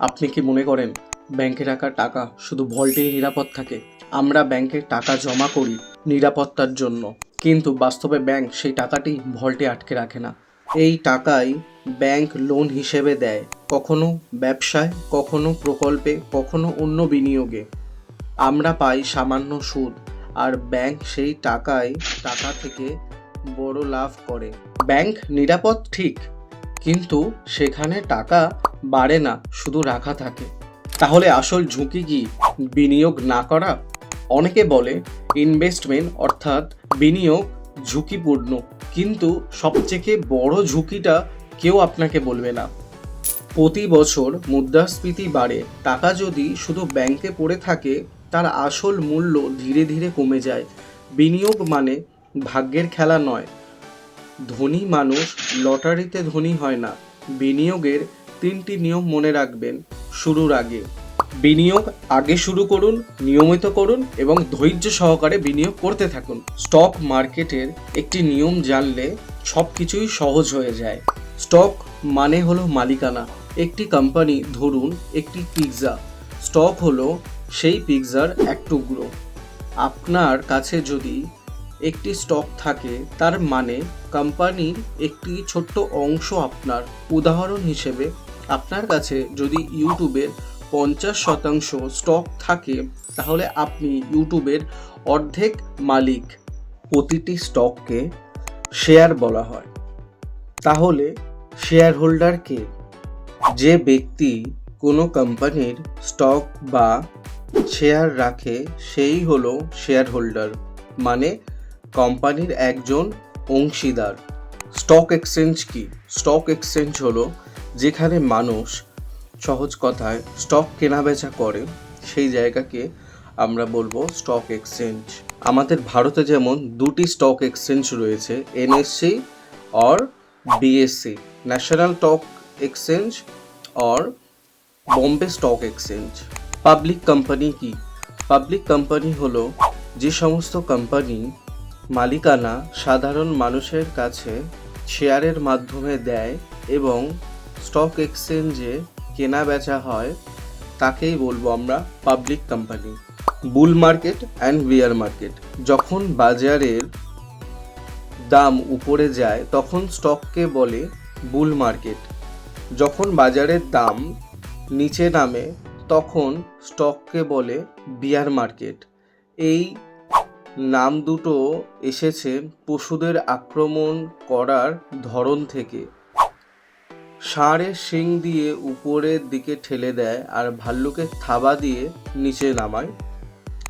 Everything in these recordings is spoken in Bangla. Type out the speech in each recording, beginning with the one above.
আপনি কি মনে করেন ব্যাংকে রাখা টাকা শুধু ভল্টেই নিরাপদ থাকে? আমরা ব্যাংকে টাকা জমা করি নিরাপত্তার জন্য। কিন্তু বাস্তবে ব্যাংক সেই টাকাটি ভল্টে আটকে রাখে না। এই টাকাই ব্যাংক লোন হিসেবে দেয়। কখনো ব্যবসায়, কখনো প্রকল্পে, কখনো অন্য বিনিয়োগে। আমরা পাই সামান্য সুদ, আর ব্যাংক সেই টাকায় টাকা থেকে বড় লাভ করে। ব্যাংক নিরাপদ ঠিক, কিন্তু সেখানে টাকা বাড়ে না, শুধু রাখা থাকে। তাহলে আসল ঝুঁকি কি বিনিয়োগ না করা? অনেকে বলে ইনভেস্টমেন্ট অর্থাৎ বিনিয়োগ ঝুঁকিপূর্ণ, কিন্তু সবথেকে বড় ঝুঁকিটা কেউ আপনাকে বলবে না। প্রতি বছর মুদ্রাস্ফীতি বাড়ে, টাকা যদি শুধু ব্যাংকে পড়ে থাকে, তার আসল মূল্য ধীরে ধীরে কমে যায়। বিনিয়োগ মানে ভাগ্যের খেলা নয়। ধনী মানুষ লটারিতে ধনী হয় না, বিনিয়োগের তিনটি নিয়ম মনে রাখবেন শুরুর আগে। বিনিয়োগ আগে শুরু করুন, নিয়মিত করুন এবং ধৈর্য সহকারে বিনিয়োগ করতে থাকুন। স্টক মার্কেটের একটি নিয়ম জানলে সব কিছুই সহজ হয়ে যায়। স্টক মানে হলো মালিকানা। একটি কোম্পানি, ধরুন একটি পিৎজা, স্টক হলো সেই পিৎজার এক টুকরো। আপনার কাছে যদি একটি স্টক থাকে, তার মানে কোম্পানির একটি ছোট্ট অংশ আপনার। উদাহরণ হিসেবে আপনার কাছে যদি ইউটিউবের পঞ্চাশ শতাংশ স্টক থাকে, তাহলে আপনি ইউটিউবের অর্ধেক মালিক প্রতিটি স্টককে শেয়ার বলা হয়। তাহলে শেয়ার হোল্ডারকে যে ব্যক্তি কোনো কোম্পানির স্টক বা শেয়ার রাখে, সেই হলো শেয়ার হোল্ডার মানে কোম্পানির একজন অংশীদার। স্টক এক্সচেঞ্জ কি? স্টক এক্সচেঞ্জ হলো যেখানে মানুষ সহজ কথায় স্টক কেনাবেচা করে, সেই জায়গাকে আমরা বলব স্টক এক্সচেঞ্জ আমাদের ভারতে যেমন দুটি স্টক এক্সচেঞ্জ রয়েছে NSC or BSC National Stock Exchange or Bombay stock exchange public company কি? পাবলিক কোম্পানি হলো যে সমস্ত কোম্পানি মালিকানা সাধারণ মানুষের কাছে শেয়ারের মাধ্যমে দেয় এবং স্টক এক্সচেঞ্জে কেনা বেচা হয়, তাকেই বলব আমরা public company bull market and bear market যখন বাজারের দাম উপরে যায়, তখন স্টককে বলে বুল মার্কেট যখন বাজারের দাম নিচে নামে, তখন স্টককে বলে বিয়ার মার্কেট এই নাম দুটো এসেছে পশুদের আক্রমণ করার ধরন থেকে। ষাঁড়ের শিং দিয়ে উপরের দিকে ঠেলে দেয় আর ভাল্লুকের থাবা দিয়ে নিচে নামায়।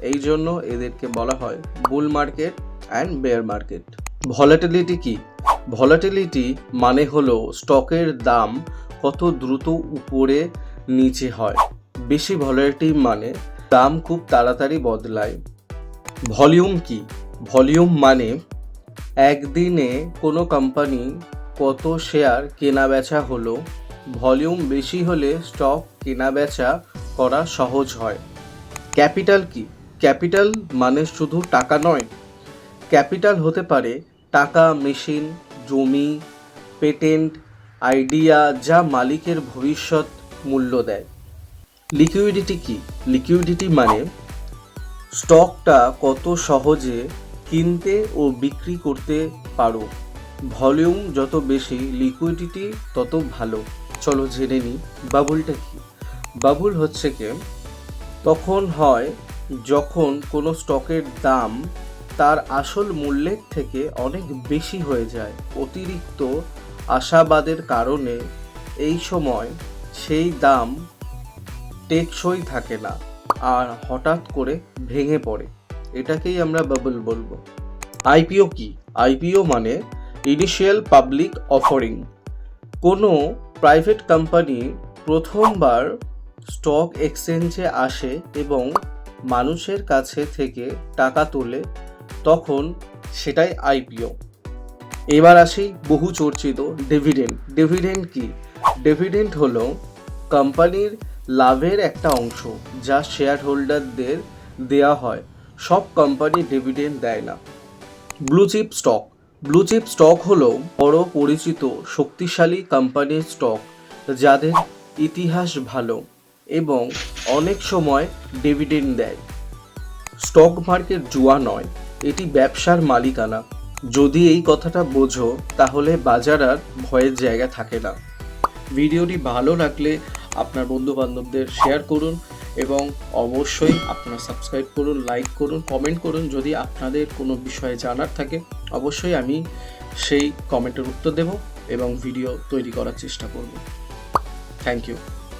এই জন্য এদেরকে বলা হয় bull market and bear market. Volatility কি? ভলাটিলিটি মানে হলো স্টকের দাম কত দ্রুত উপরে নিচে হয়। বেশি ভলাটিলিটি মানে দাম খুব তাড়াতাড়ি বদলায়। ভলিউম কি? ভলিউম মানে একদিনে কোনো কোম্পানি কত শেয়ার কেনা বেচা হলো, ভলিউম বেশি হলে স্টক কেনা বেচা করা সহজ হয়। ক্যাপিটাল কি? ক্যাপিটাল মানে শুধু টাকা নয়। ক্যাপিটাল হতে পারে টাকা, মেশিন, জমি, পেটেন্ট, আইডিয়া যা মালিকের ভবিষ্যৎ মূল্য দেয়। লিকুইডিটি কি? লিকুইডিটি মানে স্টকটা কত সহজে কিনতে ও বিক্রি করতে পারো। ভলিউম যত বেশি, লিকুইডিটি তত ভালো। চলো জেনে নিই বাবুলটা কি? বাবুল হচ্ছে কি? তখন হয়, যখন কোনো স্টকের দাম তার আসল মূল্যের থেকে অনেক বেশি হয়ে যায়। অতিরিক্ত আশাবাদের কারণে এই সময় সেই দাম টেকসই থাকে না আর হঠাৎ করে ভেঙে পড়ে। এটাকেই আমরা বাবল বলব। আইপিও কি? আইপিও মানে ইনিশিয়াল পাবলিক অফারিং কোনো প্রাইভেট কোম্পানি প্রথমবার স্টক এক্সচেঞ্জে আসে এবং মানুষের কাছে থেকে টাকা তোলে, তখন সেটাই আইপিও এবার আসি বহু চর্চিত ডিভিডেন্ড ডিভিডেন্ড কি? ডিভিডেন্ড হলো কোম্পানির লাভের একটা অংশ যা শেয়ার হোল্ডারদের দেওয়া হয়। সব কোম্পানি ডিভিডেন্ড দেয় না। Blue chip stock blue chip stock হলো বড় পরিচিত, শক্তিশালী কোম্পানির স্টক যাদের ইতিহাস ভালো এবং অনেক সময় ডিভিডেন্ড দেয়। স্টক মার্কেট জুয়া নয়, এটি ব্যবসার মালিকানা। যদি এই কথাটা বোঝো, তাহলে বাজার আর ভয়ের জায়গা থাকে না। ভিডিওটি ভালো লাগলে আপনার বন্ধু বান্ধবদের শেয়ার করুন। এবং অবশ্যই আপনারা সাবস্ক্রাইব করুন লাইক করুন কমেন্ট করুন। যদি আপনাদের কোনো বিষয়ে জানার থাকে, অবশ্যই আমি সেই কমেন্টের উত্তর দেব এবং ভিডিও তৈরি করার চেষ্টা করব। Thank you